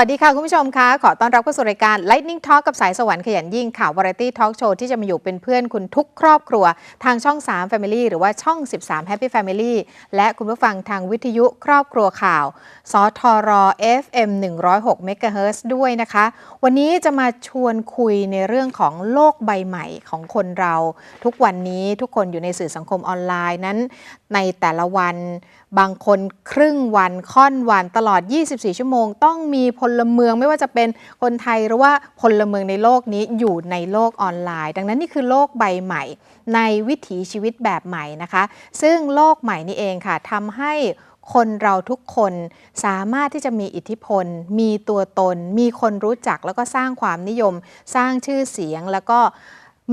วัสดีค่ะคุณผู้ชมคะขอต้อนรับเข้าสู่รายการ Lightning Talk กับสายสวรรค์ขยันยิ่งข่าว Variety Talk Show ที่จะมาอยู่เป็นเพื่อนคุณทุกครอบครัว ทางช่อง 3 Family หรือว่าช่อง 13 Happy Family และคุณผู้ฟังทางวิทยุครอบครัวข่าว สทร FM 106 MHz ด้วยนะคะ วันนี้จะมาชวนคุยในเรื่องของโลกใบใหม่ของคนเรา ทุกวันนี้ทุกคนอยู่ในสื่อสังคมออนไลน์นั้น ในแต่ละวัน บางคนครึ่งวันค่อนวันตลอด 24 ชั่วโมง ต้องมีพลเมืองไม่ว่าจะเป็นคนไทยหรือว่าพลเมืองในโลกนี้อยู่ในโลกออนไลน์ ดังนั้นนี่คือโลกใบใหม่ ในวิถีชีวิตแบบใหม่นะคะ ซึ่งโลกใหม่นี้เองค่ะทำให้คนเราทุกคนสามารถที่จะมีอิทธิพล มีตัวตน มีคนรู้จักแล้วก็สร้างความนิยม สร้างชื่อเสียงแล้วก็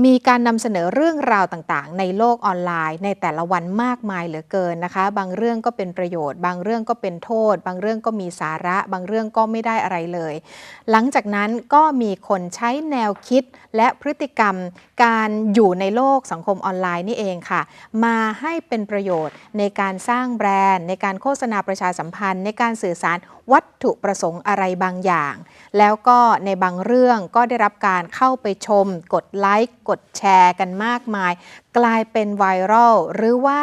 มีการนำเสนอเรื่องราวต่างๆ ในโลกออนไลน์ ในแต่ละวันมากมายเหลือเกินนะคะ บางเรื่องก็เป็นประโยชน์ บางเรื่องก็เป็นโทษ บางเรื่องก็มีสาระ บางเรื่องก็ไม่ได้อะไรเลย หลังจากนั้นก็มีคนใช้แนวคิดและพฤติกรรมการอยู่ในโลกสังคมออนไลน์นี่เองค่ะ มาให้เป็นประโยชน์ในการสร้างแบรนด์ ในการโฆษณาประชาสัมพันธ์ ในการสื่อสารวัตถุประสงค์อะไรบางอย่าง แล้วก็ในบางเรื่องก็ได้รับการเข้าไปชม กดไลค์ กดแชร์กันมากมาย กลายเป็นไวรัลหรือว่า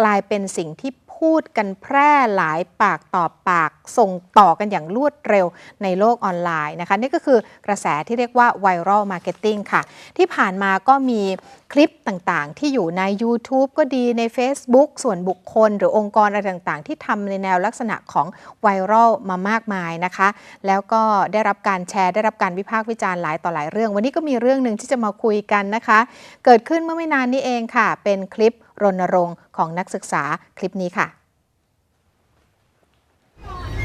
กลายเป็นสิ่งที่ พูดกันแพร่หลายปากต่อปาก ส่งต่อกันอย่างรวดเร็วในโลกออนไลน์นะคะ นี่ก็คือกระแสที่เรียกว่าไวรัลมาร์เก็ตติ้งค่ะ ที่ผ่านมาก็มีคลิปต่างๆ ที่อยู่ใน YouTube ก็ดีใน Facebook ส่วนบุคคล หรือองค์กรอะไรต่างๆ ที่ทำในแนวลักษณะของไวรัลมามากมายนะคะ แล้วก็ได้รับการแชร์ได้รับการวิพากษ์วิจารณ์หลายต่อหลายเรื่อง วันนี้ก็มีเรื่องหนึ่งที่จะมาคุยกันนะคะ เกิดขึ้นเมื่อไม่นานนี้เองค่ะ เป็นคลิป รณรงค์ของนักศึกษาคลิปนี้ค่ะ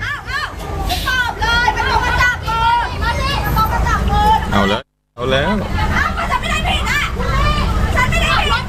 อ้าวอ้าวไม่ตอบเลยไม่ต้องมาจับมือมาสิไม่ต้องมาจับมือเอาแล้วเอาแล้วอ้าวฉันไม่ได้ผิดอะฉันไม่ได้ผิ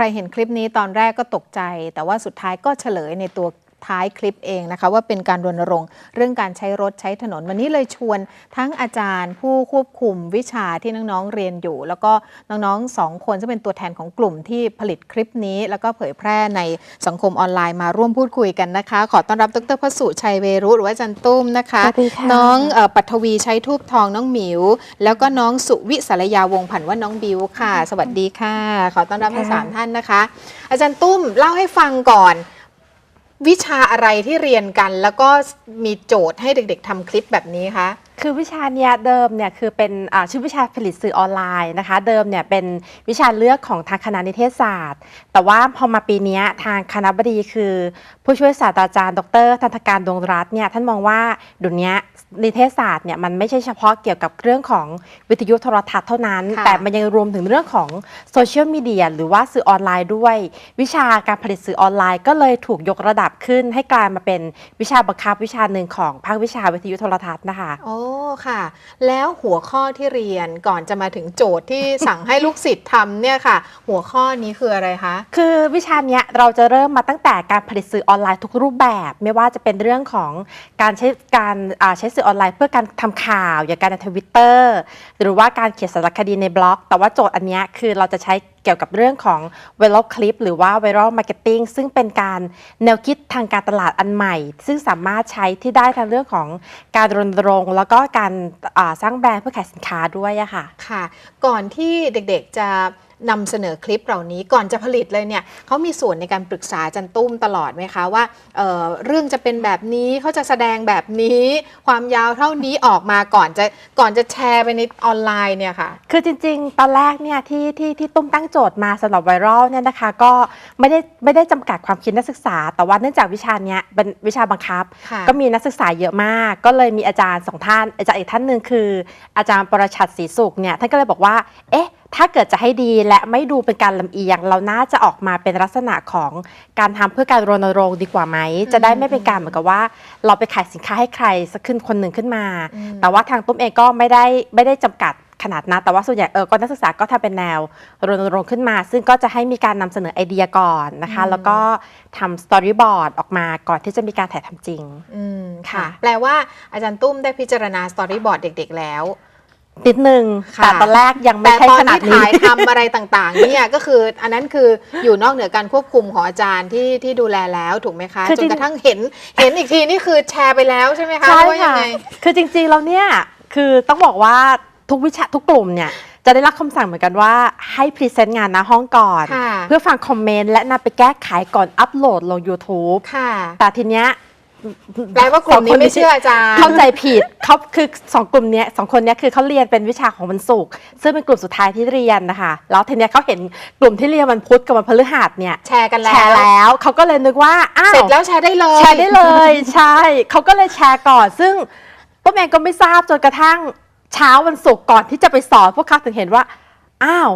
ใครเห็นคลิปนี้ตอนแรกก็ตกใจ แต่ว่าสุดท้ายก็เฉลยในตัว ท้ายคลิปเองนะคะว่าเป็นการรณรงค์เรื่องการใช้รถใช้ถนน วันนี้เลยชวนทั้งอาจารย์ผู้ควบคุมวิชาที่น้องๆเรียนอยู่ แล้วก็น้องๆสองคนซึ่งเป็นตัวแทนของกลุ่มที่ผลิตคลิปนี้ แล้วก็เผยแพร่ในสังคมออนไลน์มาร่วมพูดคุยกันนะคะ ขอต้อนรับดรพสุชัยเวรุหรือว่าอาจันตุ้มนะคะสวัสดีค่ะน้องเอ่อปัทวีใช้ทูบทองน้องหมิว แล้วก็น้องสุวิสารยาวงศ์ผันว่าน้องบิวค่ะ สวัสดีค่ะ ขอต้อนรับทั้งสามท่านนะคะ อาจารย์ตุ้มเล่าให้ฟังก่อน วิชาอะไรที่เรียนกัน แล้วก็มีโจทย์ให้เด็ก ๆทำคลิปแบบนี้คะ คือวิชาเนี้ยเดิมเนี่ยคือเป็นอ่าชื่อวิชาผลิตสื่อออนไลน์นะคะ เดิมเนี่ยเป็นวิชาเลือกของทางคณะนิเทศศาสตร์ แต่ว่าพอมาปีเนี้ยทางคณะบดีคือ ผู้ช่วยศาสตราจารย์ ดรธันตการดวงรัตน์เนี่ยท่านมองว่าเดี๋ยวนี้นิเทศศาสตร์เนี่ยมันไม่ใช่เฉพาะเกี่ยวกับเรื่องของวิทยุโทรทัศน์เท่านั้นค่ะแต่มันยังรวมถึงเรื่องของโซเชียลมีเดียหรือว่าสื่อออนไลน์ด้วย วิชาการผลิตสื่อออนไลน์ ก็เลยถูกยกระดับขึ้นให้กลายมาเป็นวิชาบังคับวิชาหนึ่งของภาควิชาวิทยุโทรทัศน์นะคะโอ้ค่ะ แล้วหัวข้อที่เรียนก่อนจะมาถึงโจทย์ที่สั่งให้ลูกศิษย์ทำเนี่ยค่ะ หัวข้อนี้คืออะไรคะ คือวิชาเนี้ยเราจะเริ่มมาตั้งแต่การผลิตสื่อออนไลน์ทุกรูปแบบ ไม่ว่าจะเป็นเรื่องของการใช้การใช้สื่อออนไลน์ เพื่อการทำข่าวอย่างการในทวิตเตอร์หรือว่าการเขียนสารคดีในบล็อก แต่ว่าโจทย์อันเนี้ยคือเราจะใช้เกี่ยวกับเรื่องของไวรัลคลิปหรือว่าไวรัลมาร์เก็ตติ้งซึ่งเป็นการแนวคิดทางการตลาดอันใหม่ ซึ่งสามารถใช้ที่ได้ทางเรื่องของการรณรงค์ แล้วก็การสร้างแบรนด์เพื่อขายสินค้าด้วยอะค่ะ ค่ะ ก่อนที่เด็กๆจะ นำเสนอคลิปเหล่านี้ก่อนจะผลิตเลยเนี่ยเขามีส่วนในการปรึกษาอาจันตุ้มตลอดไหมคะว่าเอ่อเรื่องจะเป็นแบบนี้เขาจะแสดงแบบนี้ ความยาวเท่านี้ออกมาก่อนจะก่อนจะแชร์ไปในออนไลน์เนี่ยค่ะ คือจริง ๆ ตอนแรกเนี่ยที่ที่ที่ตุ้มตั้งโจทย์มาสำหรับไวรัลเนี่ยนะคะ ก็ไม่ได้ไม่ได้จำกัดความคิดนักศึกษา แต่ว่าเนื่องจากวิชาเนี้ยเป็นวิชาบังคับค่ะก็มีนักศึกษาเยอะมาก ก็เลยมีอาจารย์สองท่านอาจารย์อีกท่านหนึ่งคือ อาจารย์ปรชัดศรีสุขเนี่ยท่านก็เลยบอกว่า เอ๊ะ ถ้าเกิดจะให้ดีและไม่ดูเป็นการลำเอียง เราน่าจะออกมาเป็นลักษณะของการทำเพื่อการรณรงค์ดีกว่าไหม จะได้ไม่เป็นการเหมือนกับว่า เราไปขายสินค้าให้ใครสักขึ้นคนหนึ่งขึ้นมาอืมแต่ว่าทางตุ้มเองก็ไม่ได้ไม่ได้จำกัดขนาดนั้นแต่ว่าส่วนใหญ่เออก็นักศึกษาก็ทำเป็นแนวรณรงค์ขึ้นมา ซึ่งก็จะให้มีการนำเสนอไอเดียก่อนนะคะ แล้วก็ทำสตอรี่บอร์ดออกมาก่อนที่จะมีการถ่ายทำจริงอืมค่ะค่ะ แปลว่าอาจารย์ตุ้มได้พิจารณาสตอรี่บอร์ดเด็ก ๆ แล้ว นิดนึงค่ะ แต่ตอนแรกยังไม่แต่ใช่ตอนขนาดที่นี้ ถ่ายทำอะไรต่างๆ เนี่ยก็คืออันนั้นคืออยู่นอกเหนือการควบคุมของอาจารย์ที่ที่ดูแลแล้วถูกไหมคะคือจจรินง กระทั่งเห็นเห็นอีกทีนี่คือแชร์ไปแล้วใช่ไหมคะใช่ว่ายัค่ะ งไง คือจริงๆแล้วเนี่ย คือต้องบอกว่าทุกวิชาทุกกลุ่มเนี่ย จะได้รับคำสั่งเหมือนกันว่าให้พรีเซนต์งานหน้าห้องก่อน ค่ะ เพื่อฟังคอมเมนต์และนำไปแก้ไขก่อนอัปโหลดลง YouTube ค่ะ แต่ทีเนี้ย แปลว่ากลุ่มนี้ไม่เชื่ออาจารย์เข้าใจผิดเขาคือสองกลุ่มเนี้ยสองคนเนี้ยคือเขาเรียนเป็นวิชาของวันศุกร์ซึ่งเป็นกลุ่มสุดท้ายที่เรียนนะคะ แล้วทีเนี้ยเขาเห็นกลุ่มที่เรียนวันพุธกับวันพฤหัสเนี่ยแชร์กันแล้วแชร์แล้วเขาก็เลยนึกว่าอ้าวเสร็จแล้วแชร์ได้เลยแชร์ได้เลยใช่เขาก็เลยแชร์ก่อน ซึ่งต้นเองก็ไม่ทราบจนกระทั่งเช้าวันศุกร์ก่อนที่จะไปสอนพวกเขาถึงเห็นว่าอ้าว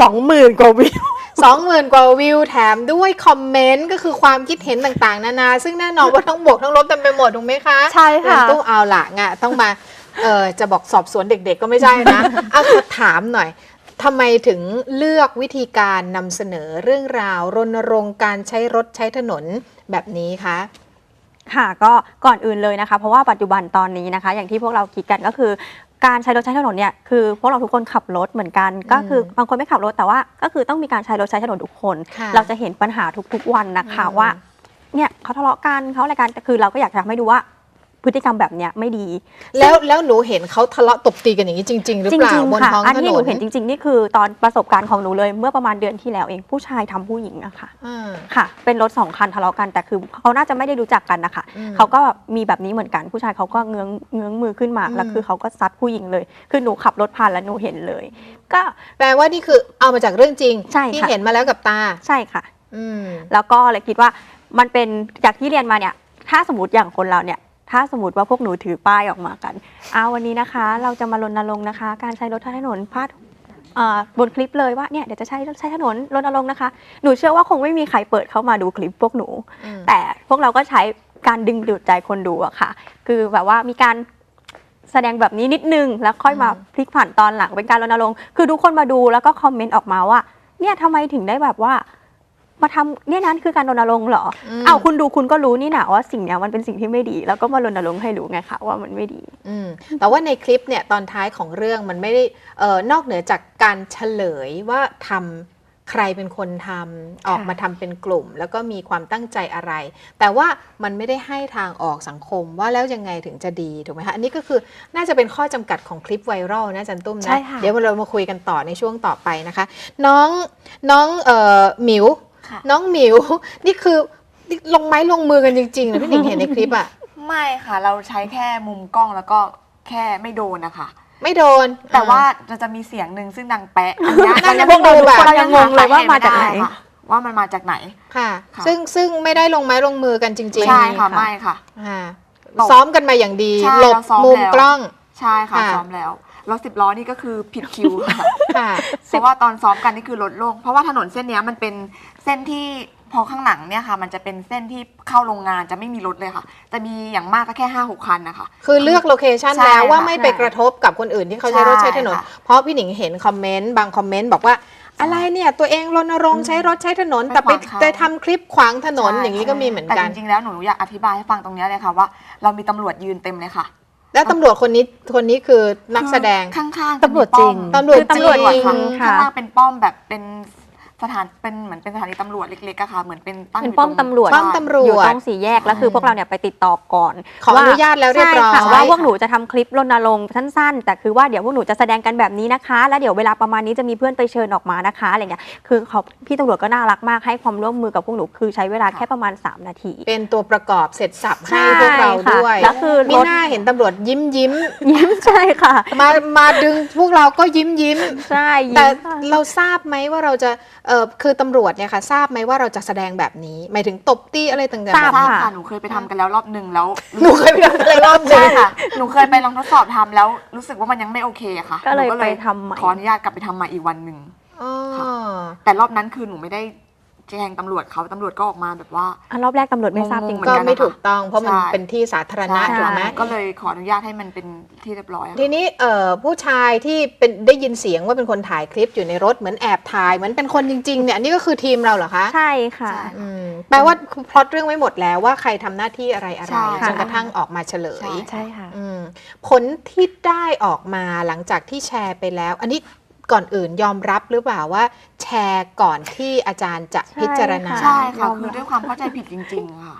สองหมื่นกว่าวิว สองหมื่นกว่าวิวแถมด้วยคอมเมนต์ก็คือความคิดเห็นต่างๆ นานา ซึ่งแน่นอนว่าทั้งบวกทั้งลบเต็มไปหมดถูกไหมคะใช่ค่ะต้องเอาละงะต้องมาเออจะบอกสอบสวนเด็กๆก็ไม่ใช่นะเอาขอถามหน่อยทำไมถึงเลือกวิธีการนำเสนอเรื่องราว รณรงค์การใช้รถใช้ถนนแบบนี้คะค่ะก็ก่อนอื่นเลยนะคะ เพราะว่าปัจจุบันตอนนี้นะคะ อย่างที่พวกเราคิดกันก็คือ การใช้รถใช้ถนนเนี่ยคือพวกเราทุกคนขับรถเหมือนกัน ก็คือบางคนไม่ขับรถแต่ว่า ก็คือต้องมีการใช้รถใช้ถนนทุกคนค่ะเราจะเห็นปัญหาทุกๆวันนะคะอืมว่าเนี่ยเขาทะเลาะกันเขาอะไรกันแต่คือเราก็อยากจะทำให้ดูว่า พฤติกรรมแบบเนี้ยไม่ดี แล้วแล้วหนูเห็นเขาทะเลาะตบตีกันอย่างนี้จริง ๆ หรือจเปล่าริงบนๆค่ะท้องอันถที่นหนูนเห็นจริง ๆ นี่คือตอนประสบการณ์ของหนูเลยเมื่อประมาณเดือนที่แล้วเองผู้ชายทำผู้หญิงอะค่ะอ่าค่ะ เป็นรถสองคันทะเลาะกันแต่คือเขาน่าจะไม่ได้รู้จักกันนะคะอืมเขาก็มีแบบนี้เหมือนกันผู้ชายเขาก็เงื้องเงื้องมือขึ้นมาอืมแล้วคือเขาก็ซัดผู้หญิงเลย คือหนูขับรถผ่านแล้วหนูเห็นเลย ก็แปลว่านี่คือเอามาจากเรื่องจริงใช่ที่ค่ะเห็นมาแล้วกับตาใช่ค่ะอืมแล้วก็เลยคิดว่ามันเป็นจากที่เรียนมาเนี่ยถ้าสมมติอย่างคนเราเนี่ย ถ้าสมมติว่าพวกหนูถือป้ายออกมากันเอาวันนี้นะคะ เราจะมารณรงค์นะคะ การใช้รถใช้ถนนพาดเอ่อบนคลิปเลยว่าเนี่ยเดี๋ยวจะใช้รถใช้ถนนรณรงค์นะคะ หนูเชื่อว่าคงไม่มีใครเปิดเข้ามาดูคลิปพวกหนู อืม แต่พวกเราก็ใช้การดึงดูดใจคนดูอะค่ะ คือแบบว่ามีการแสดงแบบนี้นิดนึง แล้วค่อยมาอืม พลิกผันตอนหลังเป็นการรณรงค์คือทุกคนมาดูแล้วก็คอมเมนต์ออกมาว่า เนี่ยทำไมถึงได้แบบว่า มาทำเนี่ยนั้นคือการรณรงค์เหรออมเอาคุณดูคุณก็รู้นี่นะว่าสิ่งเนี้ยมันเป็นสิ่งที่ไม่ดี แล้วก็มารณรงค์ให้รู้ไงคะว่ามันไม่ดีอืมแต่ว่าในคลิปเนี่ยตอนท้ายของเรื่องมันไม่ได้เอ่อนอกเหนือจากการเฉลยว่าทำใครเป็นคนทำออกมาทำเป็นกลุ่ม แล้วก็มีความตั้งใจอะไร แต่ว่ามันไม่ได้ให้ทางออกสังคมว่าแล้วยังไงถึงจะดีถูกไหมคะอันนี้ก็คือน่าจะเป็นข้อจำกัดของคลิปไวรัลนะอาจันตุ้มใช่นะค่ะเดี๋ยวเรามาคุยกันต่อในช่วงต่อไปนะคะ น้องน้องเอ่อหมิว ค่ะ น้องหมิว นี่คือนี่ลงไม้ลงมือกันจริงๆนะพี่หนิงเห็นในคลิปอะ ไม่ค่ะ เราใช้แค่มุมกล้องแล้วก็แค่ไม่โดนนะคะ ไม่โดนแต่ว่าอ่มันจะมีเสียงหนึ่งซึ่งดังแปะอันเนี้ยนั่นเราพวกเราแบบเรายังงงเลยว่ามาจากไหนค่ะว่ามันมาจากไหน ค่ะ ค่ะ ซึ่งซึ่งไม่ได้ลงไม้ลงมือกันจริงๆใช่ค่ะค่ะไม่ค่ะ อ่าตบซ้อมกันมาอย่างดี ใช่หลบเราซ้อมมุมแล้ว กล้อง ใช่ค่ะค่ะ ซ้อมแล้วรถสิบล้อนี่ก็คือผิดคิวค่ะค่ะ เพราะว่าตอนซ้อมกันนี่คือรถโล่งเพราะว่าถนนเส้นเนี้ยมันเป็น เส้นที่พอข้างหลังเนี่ยค่ะ มันจะเป็นเส้นที่เข้าโรงงานจะไม่มีรถเลยค่ะ จะมีอย่างมากก็แค่ห้าหกคันนะคะ คือเลือกโลเคชันใช่แล้วว่าค่ะไม่ไปกระทบกับคนอื่นที่เขาใช้รถใช่ใช้ถนนค่ะเพราะพี่หนิงเห็นคอมเมนต์บางคอมเมนต์บอกว่า อะไรเนี่ย ตัวเองรณรงค์ใช้รถใช้ถนน แต่ไปไปขวางเขา ไปทำคลิปขวางถนนใช่อย่างนี้ก็มีเหมือนแต่กัน จริงๆแล้วหนูอยากอธิบายให้ฟังตรงเนี้ยเลยค่ะว่าเรามีตำรวจยืนเต็มเลยค่ะแล้วตำรวจคนนี้คนนี้คือนักแสดงข้างๆตำรวจจริงตำรวจคือตำรวจจริงค่ะค่ะ ข้างล่างเป็นป้อมแบบเป็นส ถานเป็นเหมือนเป็นสถานีตำรวจเล็กๆอะค่ะ เหมือนเป็นตั้งเป็นยู่ป้อมรง ตำรวจป้อมตำรวจอยู่ตรงสี่แยกแล้วคือพวกเราเนี่ยไปติดต่อก่อนขออนุญาตแล้วเรียบร้อย ใช่ค่ะว่าพวกหนูจะทำคลิปรณรงค์สั้นๆ แต่คือว่าเดี๋ยวพวกหนูจะแสดงกันแบบนี้นะคะ แล้วเดี๋ยวเวลาประมาณนี้จะมีเพื่อนไปเชิญออกมานะคะอะไรเงี้ยคือเขาพี่ตำรวจก็น่ารักมากให้ความร่วมมือกับพวกหนูคือใช้เวลาแค่ประมาณ 3 นาที เป็นตัวประกอบเสร็จสับให้ใช่พวกเราด้วยค่ะแล้วคือรถมีหน้าเห็นตำรวจยิ้มยิ้มยิ้มใช่ค่ะ มามาดึงพวกเราก็ยิ้มยิ้มใช่ยิ้แต่มค่ะ เราทราบไหมว่าเราจะเออคือตำรวจเนี่ยค่ะทราบไหมว่าเราจะแสดงแบบนี้ หมายถึงตบตีอะไรต่างๆทราบทราบค่ะค่ะ หนูเคยไปทำกันแล้วรอบหนึ่งแล้วหนูเคยไปทำอะไรรอบหนึใช่งค่ะ หนูเคยไปลองทดสอบทำแล้วรู้สึกว่ามันยังไม่โอเคอะค่ะก็เลยหนูไปทำใหม่ ขออนุญาตกลับไปทำใหม่อีกวันหนึ่ง อ๋อ แต่รอบนั้นคือหนูไม่ได้ แจ้งตำรวจเขาตำรวจก็ออกมาแบบว่า อันรอบแรกตำรวจไม่ทราบจริงเหมือนก็กันไม่นะคะถูกต้องเพราะมันใช่ เป็นที่สาธารณะใช่ ถูกไหมก็เลยขออนุญาตให้มันเป็นที่เรียบร้อยอะทีนี้เอ่อผู้ชายที่เป็นได้ยินเสียงว่าเป็นคนถ่ายคลิปอยู่ในรถเหมือนแอบถ่ายเหมือนเป็นคนจริงๆเนี่ยอันนี่ก็คือทีมเราเหรอคะใช่ค่ะ ใช่ อืมแปลว่าพล็อตเรื่องไว้หมดแล้วว่าใครทำหน้าที่อะไรอะไรใช่จนกระทั่งออกมาเฉลใช่ยใช่ค่ะ อืมผลที่ได้ออกมาหลังจากที่แชร์ไปแล้ว อันนี้ ก่อนอื่นยอมรับหรือเปล่าว่า แชร์ก่อนที่อาจารย์จะพิจารณาค่ะใช่ค่ะยอมรับคือด้วยความเข้าใจผิดจริงๆค่ะ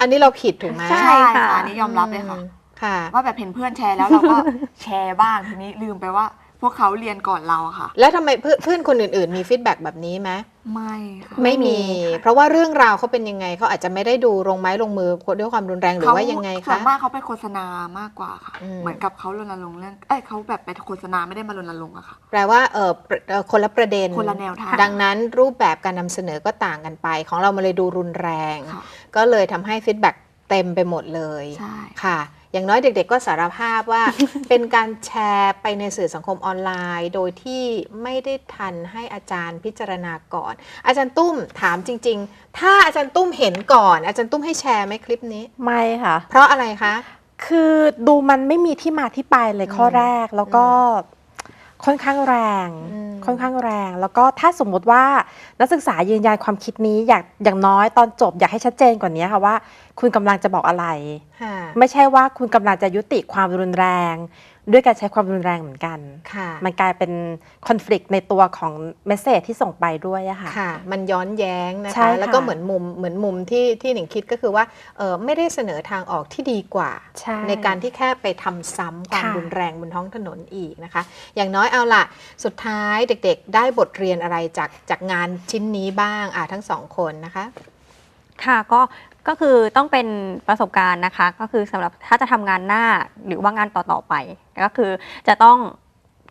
อันนี้เราผิดถูกไหมใช่ใช่ค่ะค่ะอันนี้ยอมรับเลยค่ะอืมค่ะว่าแบบเห็นเพื่อนแชร์แล้วเราก็แชร์บ้างทีนี้ลืมไปว่า พวกเขาเรียนก่อนเราอะค่ะ แล้วทำไมเพื่อนเพื่อนคนอื่นๆ มีฟีดแบ็กแบบนี้ไหมไม่ค่ะไม่มีเพราะว่าเรื่องราวเขาเป็นยังไงเขาอาจจะไม่ได้ดูลงไม้ลงมือด้วยความรุนแรงหรือว่ายังไงส่วคะ นมากเขาไปโฆษณามากกว่าค่ะ อืม เหมือนกับเขารณรงค์เรื่องเอ้ยเขาแบบไปโฆษณาไม่ได้มารณรงค์อะค่ะ แปลว่าเออประเอ่อคนละประเด็น คนละแนวทาง ดังนั้นรูปแบบการนำเสนอก็ต่างกันไป ของเรามาเลยดูรุนแรง ค่ะก็เลยทำให้ฟีดแบ็กเต็มไปหมดเลย ใช่ ค่ะ อย่างน้อยเด็ก ๆ ก็สารภาพว่า เป็นการแชร์ไปในสื่อสังคมออนไลน์ โดยที่ไม่ได้ทันให้อาจารย์พิจารณาก่อน อาจารย์ตุ้มถามจริง ๆ ถ้าอาจารย์ตุ้มเห็นก่อน อาจารย์ตุ้มให้แชร์ไหมคลิปนี้ ไม่ค่ะ เพราะอะไรคะ คือดูมันไม่มีที่มาที่ไปเลยข้อแรกแล้วก็ ค่อนข้างแรงอืมค่อนข้างแรง แล้วก็ถ้าสมมุติว่านักศึกษายืนยันความคิดนี้อยากอย่างน้อยตอนจบ อยากให้ชัดเจนกว่านี้ค่ะว่า คุณกำลังจะบอกอะไรค่ะไม่ใช่ว่าคุณกำลังจะยุติความรุนแรง ด้วยการใช้ความรุนแรงเหมือนกันค่ะมันกลายเป็นคอน FLICT ในตัวของเมสเซจที่ส่งไปด้วยอะค่ะค่ะ มันย้อนแย้งนะใช่คะค่ะแล้วก็เหมือนมุมเหมือนมุมที่ที่หนิงคิดก็คือว่าเออไม่ได้เสนอทางออกที่ดีกว่าใช่ในการที่แค่ไปทำซ้ำความค่ะรุนแรงบนท้องถนนอีกนะคะ อย่างน้อยเอาล่ะสุดท้ายเด็กๆ ได้บทเรียนอะไรจากจากงานชิ้นนี้บ้างอะทั้งสองคนนะคะ ค่ะก็ ก็คือต้องเป็นประสบการณ์นะคะ ก็คือสำหรับถ้าจะทำงานหน้าหรือว่างานต่อๆไป ก็คือจะต้อง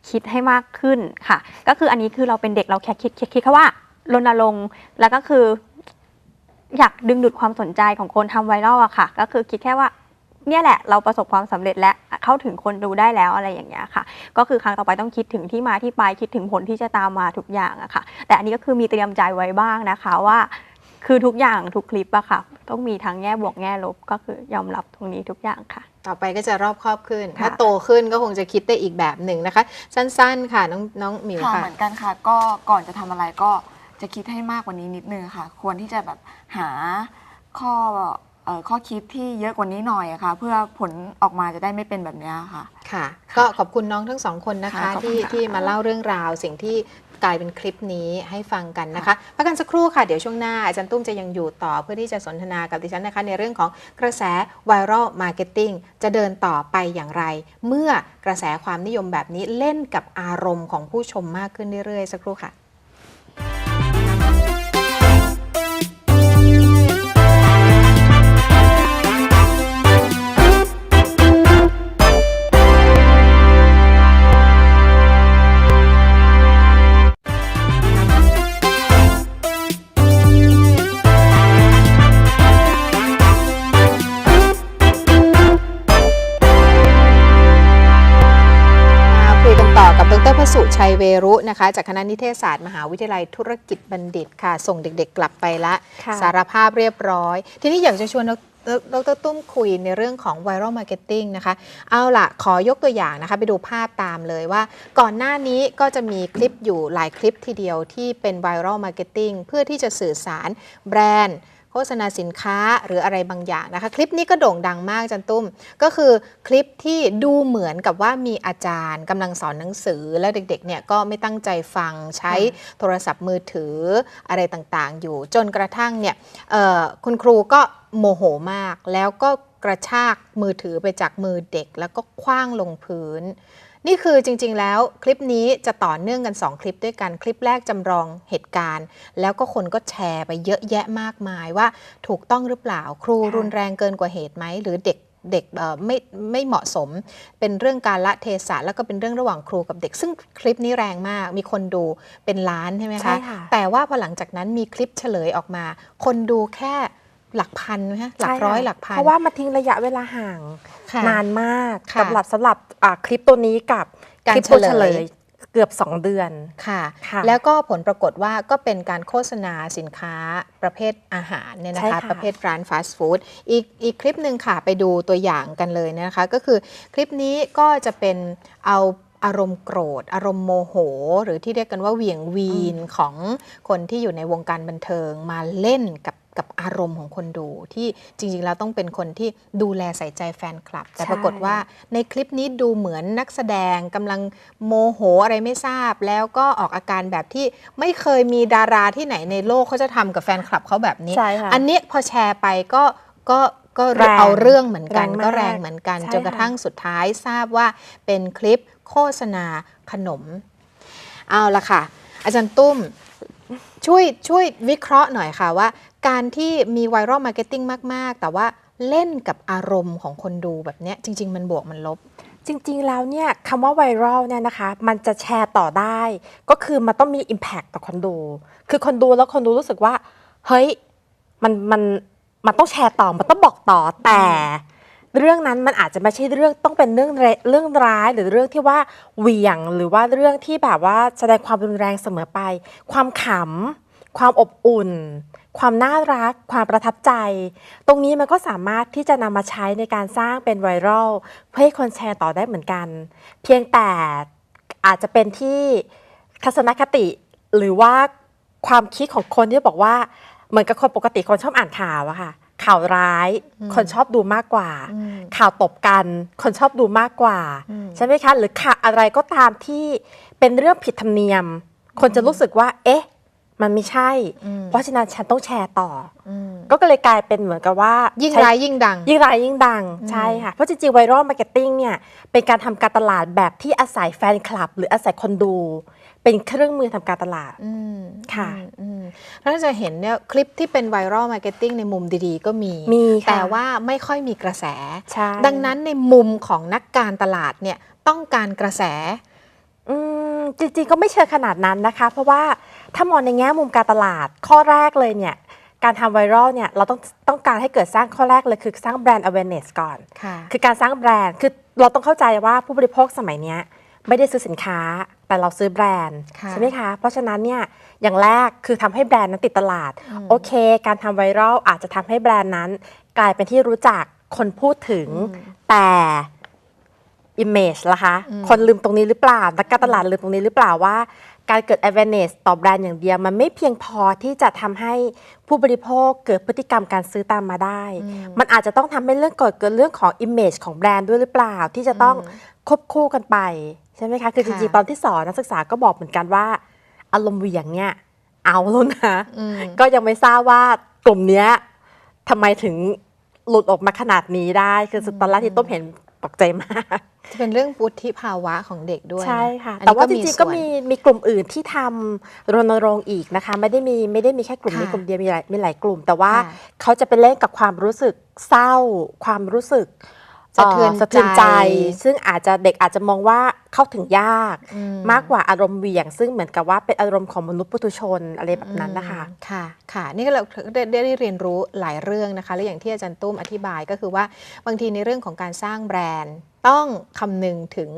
คิดให้มากขึ้นค่ะ ก็คืออันนี้คือเราเป็นเด็กเราแค่คิดคิดคิดแค่ว่ารณรงค์แล้วก็คือ อยากดึงดูดความสนใจของคนทำไวรัลอะค่ะ ก็คือคิดแค่ว่าเนี่ยแหละเราประสบความสำเร็จและเข้าถึงคนดูได้แล้วอะไรอย่างเงี้ยค่ะ ก็คือครั้งต่อไปต้องคิดถึงที่มาที่ไปคิดถึงผลที่จะตามมาทุกอย่างอะค่ะ แต่อันนี้ก็คือมีเตรียมใจไว้บ้างนะคะว่า คือทุกอย่างทุกคลิปอะค่ะ ต้องมีทั้งแง่บวกแง่ลบก็คือยอมรับตรงนี้ทุกอย่างค่ะ ต่อไปก็จะรอบครอบขึ้นค่ะถ้าโตขึ้นก็คงจะคิดได้อีกแบบหนึ่งนะคะ สั้นๆค่ะน้องน้องหมิวค่ะค่ะเหมือนกันค่ะ ก็ก่อนจะทำอะไรก็จะคิดให้มากกว่านี้นิดนึงค่ะ ควรที่จะแบบหาข้อเอ่อข้อคิดที่เยอะกว่านี้หน่อยอะค่ะ เพื่อผลออกมาจะได้ไม่เป็นแบบเนี้ยค่ะ ค่ะ ก็ขอบคุณน้องทั้งสองคนนะคะค่ะขอบคุณที่ค่ะที่มาเล่าเรื่องราวสิ่งที่ กลายเป็นคลิปนี้ให้ฟังกันนะคะพักกันสักครู่ค่ะ เดี๋ยวช่วงหน้าอาจารย์ตุ้มจะยังอยู่ต่อเพื่อที่จะสนทนากับดิฉันนะคะ ในเรื่องของกระแสไวรัลมาร์เก็ตติ้งจะเดินต่อไปอย่างไร เมื่อกระแสความนิยมแบบนี้เล่นกับอารมณ์ของผู้ชมมากขึ้นเรื่อยๆ สักครู่ค่ะ เวรุนะคะจากคณะนิเทศศาสตร์มหาวิทยาลัยธุรกิจบัณฑิตค่ะ ส่งเด็กๆ กลับไปละค่ะสารภาพเรียบร้อย ทีนี้อยากจะชวนดรดรตุ้มคุยในเรื่องของไวรัลมาร์เก็ตติ้งนะคะ เอาล่ะขอยกตัวอย่างนะคะ ไปดูภาพตามเลยว่า ก่อนหน้านี้ก็จะมีคลิปอยู่หลายคลิปทีเดียวที่เป็นไวรัลมาร์เก็ตติ้งเพื่อที่จะสื่อสารแบรนด์โฆษณาสินค้าหรืออะไรบางอย่างนะคะ คลิปนี้ก็โด่งดังมากจันตุ้ม ก็คือคลิปที่ดูเหมือนกับว่ามีอาจารย์กำลังสอนหนังสือ แล้วเด็กๆเนี่ยก็ไม่ตั้งใจฟังใช้โทรศัพท์มือถืออะไรต่างๆ อยู่จนกระทั่งเนี่ยคุณครูก็โมโหมากแล้วก็กระชากมือถือไปจากมือเด็ก แล้วก็คว้างลงพื้น นี่คือจริง ๆ แล้วคลิปนี้จะต่อเนื่องกัน 2 คลิปด้วยกันคลิปแรกจำลองเหตุการณ์ แล้วก็คนก็แชร์ไปเยอะแยะมากมายว่าถูกต้องหรือเปล่าครูรุนแรงเกินกว่าเหตุไหมหรือเด็กเด็กเอ่อไม่ไม่เหมาะสม เป็นเรื่องการละเทศะแล้วก็เป็นเรื่องระหว่างครูกับเด็ก ซึ่งคลิปนี้แรงมาก มีคนดูเป็นล้านใช่ไหมใช่คะค่ะแต่ว่าพอหลังจากนั้นมีคลิปเฉลยออกมา คนดูแค่ หลักพันไหมคะหลักใช่ค่ะร้อยหลักพัน เพราะว่ามันทิ้งระยะเวลาห่างค่ะนานมากค่ะสำหรับสำหรับอ่าคลิปตัวนี้กับการคลิปตัวเฉเฉลลยยเกือบ 2 เดือนค่ะค่ะแล้วก็ผลปรากฏว่าก็เป็นการโฆษณาสินค้าประเภทอาหารเนี่ยนะใช่คะค่ะประเภทร้านฟาสต์ฟู้ดอีกอีกคลิปหนึ่งค่ะไปดูตัวอย่างกันเลยนะคะ ก็คือคลิปนี้ก็จะเป็นเอาอารมณ์โกรธ อารมณ์โมโห หรือที่เรียกกันว่าเหวี่ยงวีนของคนที่อยู่ในวงการบันเทิงมาเล่นกับ กับอารมณ์ของคนดูที่จริง ๆ แล้วต้องเป็นคนที่ดูแลใส่ใจแฟนคลับ แต่ใช่ปรากฏว่าในคลิปนี้ดูเหมือนนักแสดงกำลังโมโหอะไรไม่ทราบ แล้วก็ออกอาการแบบที่ไม่เคยมีดาราที่ไหนในโลกเขาจะทำกับแฟนคลับเขาแบบนี้ใช่ค่ะอันเนี้ยพอแชร์ไปก็ก็ก็แรงเอาเรื่องเหมือนกันแรงมากก็แรงเหมือนกันใช่จนกระค่ะทั่งสุดท้ายทราบว่าเป็นคลิปโฆษณาขนม เอาละค่ะ อาจารย์ตุ้ม ช่วยช่วยวิเคราะห์หน่อยค่ะว่า การที่มีไวรัลมาร์เก็ตติ้งมาก ๆ แต่ว่าเล่นกับอารมณ์ของคนดูแบบนี้จริง ๆ มันบวกมันลบจริง ๆ แล้วเนี่ยคำว่าไวรัลเนี่ยนะคะ มันจะแชร์ต่อได้ ก็คือมันต้องมี Impact ต่อคนดู คือคนดูแล้วคนดูรู้สึกว่า เฮ้ย มันมันมันต้องแชร์ต่อ มันต้องบอกต่อแต่ เรื่องนั้นมันอาจจะไม่ใช่เรื่องต้องเป็นเรื่องเรื่องร้ายหรือเรื่องที่ว่าเหวี่ยง หรือว่าเรื่องที่แบบว่าแสดงความรุนแรงเสมอไป ความขำความอบอุ่น ความน่ารัก ความประทับใจ ตรงนี้มันก็สามารถที่จะนำมาใช้ในการสร้างเป็นไวรัลเพื่อให้คนแชร์ต่อได้เหมือนกัน เพียงแต่อาจจะเป็นที่ทัศนคติหรือว่าความคิดของคนที่บอกว่าเหมือนกับคนปกติคนชอบอ่านข่าวอะค่ะ ข่าวร้าย คนชอบดูมากกว่าอืมข่าวตบกัน คนชอบดูมากกว่าอืมใช่ไหมคะ หรือข่าวอะไรก็ตามที่เป็นเรื่องผิดธรรมเนียม คนจะรู้สึกว่า เอ๊ะ มันไม่ใช่อืมเพราะฉะนั้นฉันต้องแชร์ต่ออืมอก็เลยกลายเป็นเหมือนกับว่า ยิ่งใช้ร้ายยิ่งดัง ยิ่งร้ายยิ่งดังอืมใช่ค่ะ เพราะจริงๆไวรัลมาร์เก็ตติ้งเนี่ยเป็นการทำการตลาดแบบที่อาศัยแฟนคลับ หรืออาศัยคนดู เป็นเครื่องมือทำการตลาดอืมค่ะอืมอืมแล้วจะเห็นเนี่ยคลิปที่เป็นไวรัลมาร์เก็ตติ้งในมุมดีๆ ก็มีมีค่ะแต่ว่าไม่ค่อยมีกระแสใช่ดังนั้นในมุมของนักการตลาดเนี่ยต้องการกระแสอืมจริงๆก็ไม่เชิงขนาดนั้นนะคะ เพราะว่าถ้ามองในแง่มุมการตลาดข้อแรกเลยเนี่ยการทำไวรัลเนี่ยเราต้องต้องการให้เกิดสร้างข้อแรกเลยคือสร้างแบรนด์ awareness ก่อนค่ะคือการสร้างแบรนด์คือเราต้องเข้าใจว่าผู้บริโภคสมัยเนี้ย ไม่ได้ซื้อสินค้าแต่เราซื้อแบรนด์ค่ะใช่ไหมคะ เพราะฉะนั้นเนี่ยอย่างแรกคือทำให้แบรนด์นั้นติดตลาดอืมโอเค การทำไวรัลอาจจะทำให้แบรนด์นั้น กลายเป็นที่รู้จักคนพูดถึงแต่ image ล่ะคะอืมคนลืมตรงนี้หรือเปล่านักการตลาดลืมตรงนี้หรือเปล่าว่า การเกิด awareness ต่อแบรนด์อย่างเดียว มันไม่เพียงพอที่จะทำให้ผู้บริโภคเกิดพฤติกรรมการซื้อตามมาได้ มันอาจจะต้องทำให้เรื่องเกิดเกิดเรื่องของ image ของแบรนด์ด้วยหรือเปล่า ที่จะต้องควบคู่กันไป ใช่ไหมคะ คือจค่ะริงๆตอนที่สอนนักศึกษาก็บอกเหมือนกันว่า อารมณ์เหวี่ยงเนี่ย เอาแล้วนะอืมก็ยังไม่ทราบว่ากลุ่มเนี้ยทำไมถึงหลุดออกมาขนาดนี้ได้ คือตอนแรกที่ต้มเห็นตกใจมากจะเป็นเรื่องวุฒิภาวะของเด็กด้วยนใช่ค่ะอันแต่นี้ว่าจริงๆส่ก็วนมีมีกลุ่มอื่นที่ทำรณรงค์อีกนะคะ ไม่ได้มีไม่ได้มีแค่กลุ่มนี้ค่ะกลุ่มเดียวมีหลายมีหลายกลุ่ม แต่ว่าค่ะเขาจะไปเล่นกับความรู้สึกเศร้า ความรู้สึก สะเทือนสะเทือนใจใจ ซึ่งอาจจะเด็กอาจจะมองว่าเข้าถึงยากอืมมากกว่าอารมณ์เหวี่ยง ซึ่งเหมือนกับว่าเป็นอารมณ์ของมนุษย์ปุถุชนอะไรแบบนั้นนะคะอืมค่ะค่ะ นี่ก็เราได้ได้ได้เรียนรู้หลายเรื่องนะคะ และอย่างที่อาจารย์ตุ้มอธิบายก็คือว่าบางทีในเรื่องของการสร้างแบรนด์ ต้องคำนึงถึง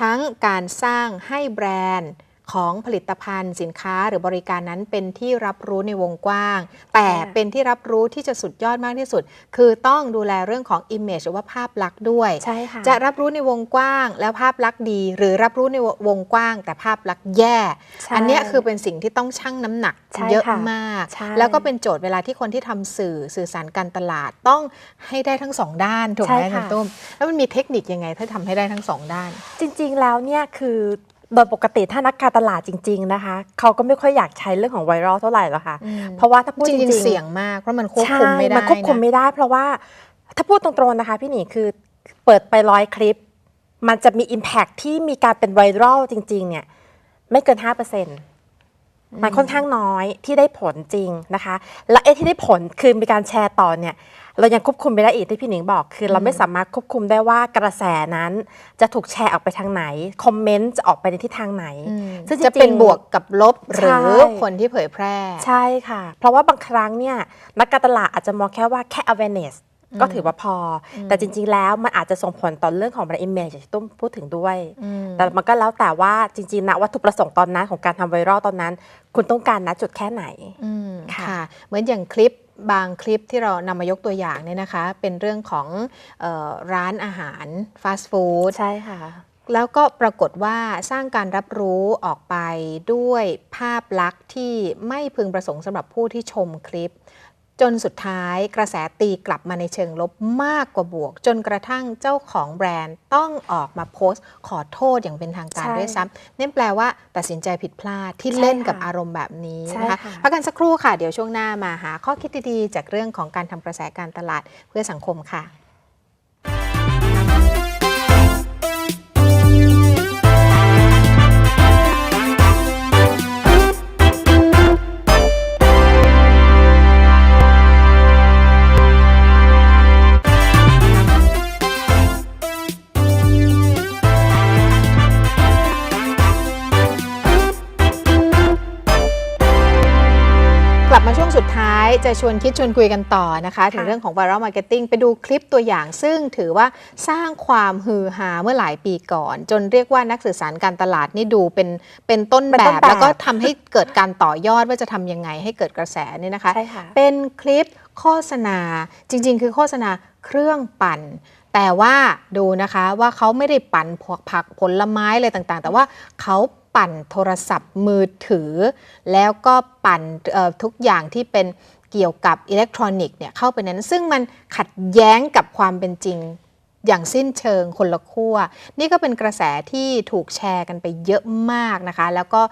ทั้งการสร้างให้แบรนด์ ของผลิตภัณฑ์สินค้าหรือบริการนั้นเป็นที่รับรู้ในวงกว้าง แต่เป็นที่รับรู้ที่จะสุดยอดมากที่สุด คือต้องดูแลเรื่องของ image หรือว่าภาพลักษณ์ด้วยใช่ค่ะจะรับรู้ในวงกว้างแล้วภาพลักษณ์ดี หรือรับรู้ในวงกว้าง แต่ภาพลักษณ์แย่ใช่อันเนี้ยคือเป็นสิ่งที่ต้องชั่งน้ำหนักใช่เยอะค่ะมากใช่แล้วก็เป็นโจทย์เวลาที่คนที่ทำสื่อสื่อสารการตลาดต้องให้ได้ทั้งสองด้านถูกไหมใช่ค่ะคุณตุ้มแล้วมันมีเทคนิคยังไงถ้าทำให้ได้ทั้งสองด้าน จริง ๆ แล้วเนี่ยคือ โดยปกติถ้านักการตลาดจริง ๆนะคะ เขาก็ไม่ค่อยอยากใช้เรื่องของไวรัลเท่าไหร่หรอกค่ะอืมเพราะว่าถ้าพูดจจริริงงๆๆเสี่ยงมากเพราะมันควบคุมไม่ได้ใช่มันควบคุมนะไม่ได้ เพราะว่าถ้าพูดตรงๆนะคะ พี่หนิงคือเปิดไปร้อยคลิป มันจะมี Impact ที่มีการเป็นไวรัลจริง ๆ เนี่ยไม่เกิน 5%มันค่อนข้างน้อยที่ได้ผลจริงนะคะ และไอ้ที่ได้ผลคือมีการแชร์ต่อเนี่ย เรายังควบคุมไม่ได้อีกที่พี่หนิงบอก คือเราไม่สามารถควบคุมได้ว่ากระแสนั้นจะถูกแชร์ออกไปทางไหน คอมเมนต์จะออกไปในทิศทางไหนอืมซึ่งจะริงๆเป็นบวกกับลบหรือใช่คนที่เผยแพร่ ใช่ค่ะ เพราะว่าบางครั้งเนี่ยนักการตลาดอาจจะมองแค่ว่าแค่ awareness ก็ถือว่าพออแต่จริง ๆ แล้วมันอาจจะส่งผลต่อเรื่องของ brand image อย่างที่ตุ้มพูดถึงด้วยอืมแต่มันก็แล้วแต่ว่าจริงๆนะวัตถุประสงค์ตอนนั้นของการทำไวรัลตอนนั้น คุณต้องการณจุดแค่ไหนอืมค่ะค่ะ เหมือนอย่างคลิปบางคลิปที่เรานำมายกตัวอย่างเนี่ยนะคะ เป็นเรื่องของเออร้านอาหารฟาสต์ฟู้ดใช่ค่ะ แล้วก็ปรากฏว่าสร้างการรับรู้ออกไปด้วยภาพลักษณ์ที่ไม่พึงประสงค์สำหรับผู้ที่ชมคลิป จนสุดท้ายกระแสตีกลับมาในเชิงลบมากกว่าบวก จนกระทั่งเจ้าของแบรนด์ต้องออกมาโพสต์ ขอโทษอย่างเป็นทางการใช่ด้วยซ้ำนั่นแปลว่าตัดสินใจผิดพลาดที่ใช่เล่นค่ะกับอารมณ์แบบนี้ใช่นะคะค่ะพักกันสักครู่ค่ะ เดี๋ยวช่วงหน้ามาหาข้อคิดดีๆ จากเรื่องของการทำกระแสการตลาดเพื่อสังคมค่ะ จะชวนคิดชวนคุยกันต่อนะคะ ถึงเรื่องของ viral marketing ไปดูคลิปตัวอย่างซึ่งถือว่าสร้างความฮือฮาเมื่อหลายปีก่อน จนเรียกว่านักสื่อสารการตลาดนี่ดูเป็นเป็นต้นเป็นแบต้นบแบบ แล้วก็ทำให้เกิดการต่อยอดว่าจะทำยังไงให้เกิดกระแสนี่นะคะใช่ค่ะเป็นคลิปโฆษณาจริง ๆ คือโฆษณาเครื่องปั่น แต่ว่าดูนะคะว่าเขาไม่ได้ปั่นพวกผักผลไม้อะไรต่างๆ แต่ว่าเขาปั่นโทรศัพท์มือถือ แล้วก็ปั่นเอ่อทุกอย่างที่เป็น เกี่ยวกับอิเล็กทรอนิกส์เนี่ยเข้าไปนั้น ซึ่งมันขัดแย้งกับความเป็นจริงอย่างสิ้นเชิงคนละขั้วนี่ก็เป็นกระแสที่ถูกแชร์กันไปเยอะมากนะคะ แล้วก็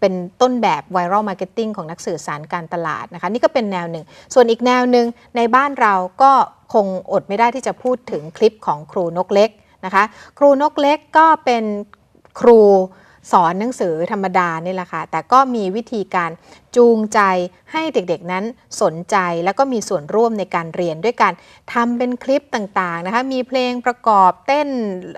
เป็นต้นแบบไวรัลมาร์เก็ตติ้งของนักสื่อสารการตลาดนะคะ นี่ก็เป็นแนวหนึ่ง ส่วนอีกแนวหนึ่งในบ้านเราก็คงอดไม่ได้ที่จะพูดถึงคลิปของครูนกเล็กนะคะ ครูนกเล็กก็เป็นครู สอนหนังสือธรรมดานี่แหละค่ะ แต่ก็มีวิธีการจูงใจให้เด็กๆนั้นสนใจแล้วก็มีส่วนร่วมในการเรียนด้วยการทำเป็นคลิปต่างๆนะคะ มีเพลงประกอบเต้น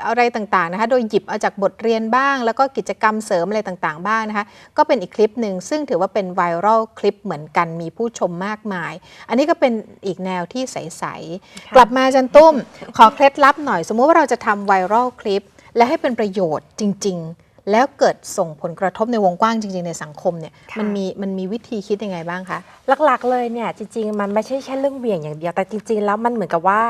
อะไรต่างๆนะคะ โดยหยิบเอาจากบทเรียนบ้าง แล้วก็กิจกรรมเสริมอะไรต่างๆ บ้างนะคะ ก็เป็นอีกคลิปหนึ่งซึ่งถือว่าเป็นไวรัลคลิปเหมือนกันมีผู้ชมมากมาย อันนี้ก็เป็นอีกแนวที่ใสๆกลับมาอาจันตุ้มขอเคล็ดลับหน่อย สมมุติว่าเราจะทำไวรัลคลิปและให้เป็นประโยชน์จริง ๆ แล้วเกิดส่งผลกระทบในวงกว้างจริง ๆ ในสังคมเนี่ยค่ะมันมีมันมีวิธีคิดยังไงบ้างคะหลักๆเลยเนี่ยจริง ๆ มันไม่ใช่แค่เรื่องเหวี่ยงอย่างเดียวแต่จริง ๆ แล้วมันเหมือนกับว่า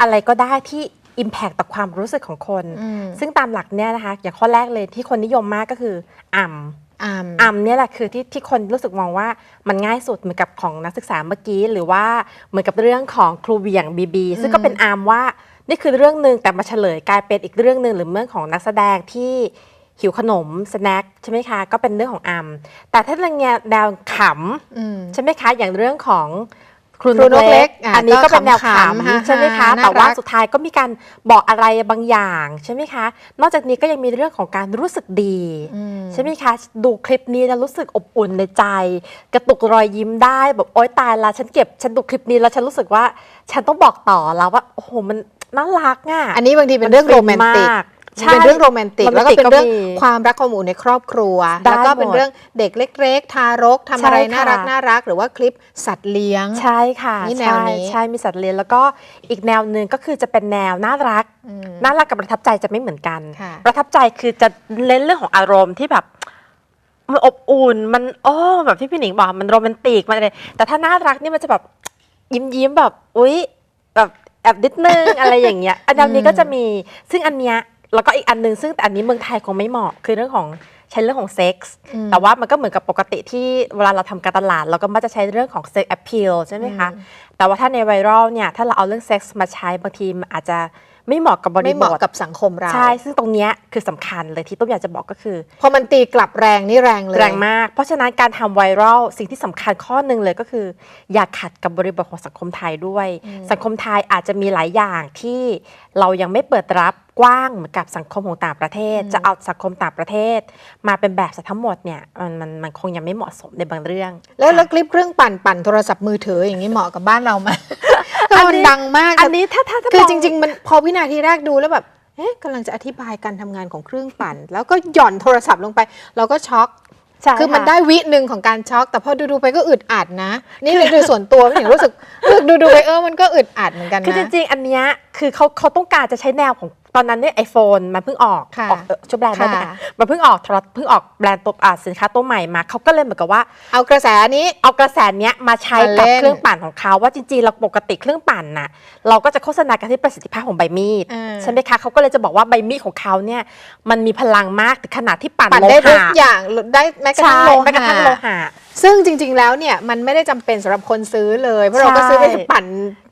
อะไรก็ได้ที่ Impact ต่อความรู้สึกของคนอืมซึ่งตามหลักเนี่ยนะคะอย่างข้อแรกเลยที่คนนิยมมากก็คืออ่ำอามอัมเนี่ยแหละคือที่ที่คนรู้สึกมองว่ามันง่ายสุดเหมือนกับของนักศึกษาเมื่อกี้ หรือว่าเหมือนกับเรื่องของครูเวียงบีบีซึ่งก็เป็นอัมว่านี่คือเรื่องหนึ่งแต่มาเฉลยกลายเป็นอีกเรื่องหนึ่งหรือเรื่องของนักแสดงที่ หิวขนมสแน็คใช่ไหมคะ ก็เป็นเรื่องของอัมแต่ถ้าเรื่องแนวขำอืมใช่ไหมคะ อย่างเรื่องของครูครูนนกกเล็เล็กกอะอันนี้ก็เป็นแนวก็ขขำๆฮาๆำใช่ไหมคะน่ารักแต่ว่าสุดท้ายก็มีการบอกอะไรบางอย่างใช่ไหมคะ นอกจากนี้ก็ยังมีเรื่องของการรู้สึกดีอืมใช่ไหมคะ ดูคลิปนี้แล้วรู้สึกอบอุ่นในใจ กระตุกรอยยิ้มได้แบบโอ๊ยตายละฉันเก็บฉันดูคลิปนี้แล้วฉันรู้สึกว่า ฉันต้องบอกต่อแล้วว่าโอ้โหมันน่ารักอะ อันนี้บางทีเป็นเรื่องโรแมนติกฟิากใช่ เป็นเรื่องโรแมนติกโรแมแล้วนก็ติกเป็นเรื่องก็มีความรักความอบอุ่นในครอบครัวได้แล้วก็เป็นหมดเรื่องเด็กเล็ก ๆ ทารกทำอะไรใช่น่ารักค่ะน่ารัก หรือว่าคลิปสัตว์เลี้ยง ใช่ค่ะนี่แนวใช่นี้ใช่มีสัตว์เลี้ยงแล้วก็อีกแนวหนึ่งก็คือจะเป็นแนวน่ารักอืมน่ารักกับประทับใจจะไม่เหมือนกันค่ะประทับใจคือจะเน้นเรื่องของอารมณ์ที่แบบมันอบอุ่นมันโอ้แบบที่พี่หนิงบอกมันโรแมนติกมันอะไรแต่ถ้าน่ารักนี่มันจะแบบยิ้มยิ้มๆแบบ อุ๊ยแบบแอบนิดนึงอะไรอย่างเงี้ยอันแนวนี้ก็จะมีซึ่งอันเนี้ย แล้วก็อีกอันหนึงซึ่งแต่อันนี้เมืองไทยคงไม่เหมาะคือเรื่องของใช้เรื่องของเซ็กส์อืมแต่ว่ามันก็เหมือนกับปกติที่เวลาเราทำการตลาด เราก็มักจะใช้เรื่องของเซ็กแอ p พ a l ใช่ไหมคะแต่ว่าถ้าในไวรัลเนี่ยถ้าเราเอาเรื่องเซ็กส์มาใช้บางทีมันอาจจะไม่เหมาะกับบไม่ริเหบมาะทกับสังคมเรา ใช่ ซึ่งตรงเนี้ยคือสำคัญเลยที่ต้มอยากจะบอกก็คือ พอมันตีกลับแรงนี่แรงเลย แรงมาก เพราะฉะนั้นการทำไวรัลสิ่งที่สำคัญข้อหนึ่งเลยก็คือ อย่าขัดกับบริบทของสังคมไทยด้วย สังคมไทยอาจจะมีหลายอย่างที่เรายังไม่เปิดรับ กว้างเหมือนกับสังคมของต่างประเทศ จะเอาสังคมต่างประเทศ มาเป็นแบบซะทั้งหมดเนี่ยมันมันมันคงยังไม่เหมาะสมในบางเรื่อง แล้วแล้วคลิปเครื่องปั่นปั่นโทรศัพท์มือถืออย่างนี้เหมาะกับบ้านเราไหมอันมันนี้ดังมากอันนี้ถ้าถ้าถ้าคือมองจริง ๆ มันพอวินาทีแรกดูแล้วแบบเอ๊ะกำลังจะอธิบายการทำงานของเครื่องปั่น แล้วก็หย่อนโทรศัพท์ลงไป เราก็ช็อกใช่คือมันค่ะได้วิหนึ่งของการช็อก แต่พอดูๆไปก็อึดอัดนะ นี่เลยโดยส่วนตัวพี่หนิงรู้สึกดูดูๆไปเออมันก็อึดอัดเหมือนกันคือจนะริงๆ อันเนี้ยคือเขาเขาต้องการจะใช้แนวของ ตอนนั้นเนี่ยไอโฟนมันเพิ่งออกค่ะออกเอ่อชุดแบรนด์ได้ไหมค่ะคะมันเพิ่งออกโทรเพิ่งออกแบรนด์ตัวอ่าสินค้าตัวใหม่มาเขาก็เลยเหมือนกับว่า เอากระแสนี้เอากระแสเนี้ยมาใช้มาเล่กับนเครื่องปั่นของเขาว่าจริงๆเราปกติเครื่องปั่นน่ะเราก็จะโฆษณากันที่ประสิทธิภาพของใบมีดอ่าใช่ไหมคะเขาก็เลยจะบอกว่าใบมีดของเขาเนี่ยมันมีพลังมากถึงขนาดที่ปั่นปั่นโลได้ทุกหะอย่างได้แม้กระทั่ใช่งโลแม้กระทั่งโลหะหะ ซึ่งจริง ๆ แล้วเนี่ยมันไม่ได้จำเป็นสำหรับคนซื้อเลย เพราะเราก็ใช่ซื้อไปปั่น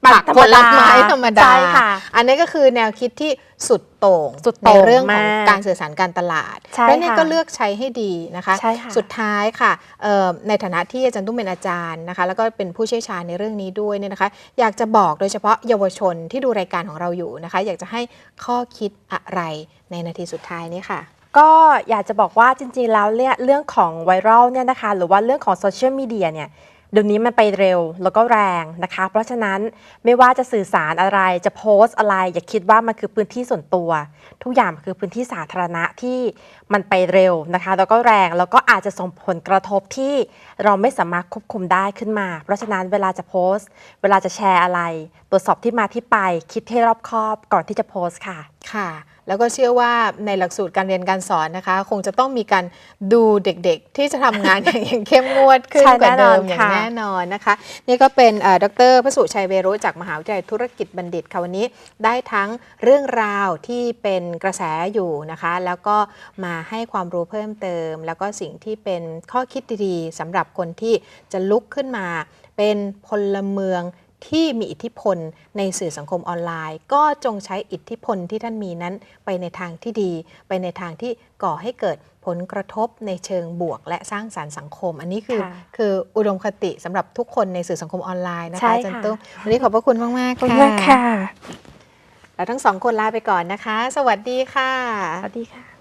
ปั่นผักธรผรมลดาไม้ธรรมดา ใช่ค่ะอันนี้ก็คือแนวคิดที่สุดโต่งสุดโต่ในงเรื่องของมากการสื่อสารการตลาด ใช่และนี่ค่ะก็เลือกใช้ให้ดีนะคะ ใช่ค่ะ สุดท้ายค่ะเอ่อในฐานะที่อาจารย์ตุ้มเป็นอาจารย์นะคะ แล้วก็เป็นผู้เชี่ยวชาญในเรื่องนี้ด้วยเนี่ยนะคะ อยากจะบอกโดยเฉพาะเยาวชนที่ดูรายการของเราอยู่นะคะ อยากจะให้ข้อคิดอะไรในนาทีสุดท้ายนี้ค่ะ ก็อยากจะบอกว่าจริงๆแล้วเนี่ยเรื่องของไวรัลเนี่ยนะคะหรือว่าเรื่องของโซเชียลมีเดียเนี่ยเดี๋ยวนี้มันไปเร็วแล้วก็แรงนะคะ เพราะฉะนั้นไม่ว่าจะสื่อสารอะไรจะโพสต์อะไร อย่าคิดว่ามันคือพื้นที่ส่วนตัว ทุกอย่างมันคือพื้นที่สาธารณะที่มันไปเร็วนะคะ แล้วก็แรงแล้วก็อาจจะส่งผลกระทบที่เราไม่สามารถควบคุมได้ขึ้นมา เพราะฉะนั้นเวลาจะโพสต์ เวลาจะแชร์อะไร ตรวจสอบที่มาที่ไปคิดให้รอบคอบก่อนที่จะโพสต์ค่ะค่ะ แล้วก็เชื่อว่าในหลักสูตรการเรียนการสอนนะคะ คงจะต้องมีการดูเด็กๆ ที่จะทำงานอย่างเข้มงวดขึ้นใช่กว่าเดิมแน่นอนอย่างค่ะแน่นอนนะคะ นี่ก็เป็นเอ่อดรพระสุชัยเวโรุจากมหาวิทยาลัยธุรกิจบัณฑิตค่ะวันนี้ได้ทั้งเรื่องราวที่เป็นกระแสอยู่นะคะ แล้วก็มาให้ความรู้เพิ่มเติม แล้วก็สิ่งที่เป็นข้อคิดดีๆสำหรับคนที่จะลุกขึ้นมาเป็นพลเมือง ที่มีอิทธิพลในสื่อสังคมออนไลน์ ก็จงใช้อิทธิพลที่ท่านมีนั้นไปในทางที่ดี ไปในทางที่ก่อให้เกิดผลกระทบในเชิงบวก และสร้างสารรค์สังคม อันนี้คือค่ะคืออุดมคติสำหรับทุกคนในสื่อสังคมออนไลน์นะใช่คะค่ะอาจันตุ้มวันนี้ขอบพระคุณมากๆขอบค่ะคุณมากค่ะเราทั้งสองคนลาไปก่อนนะคะ สวัสดีค่ะ สวัสดีค่ะ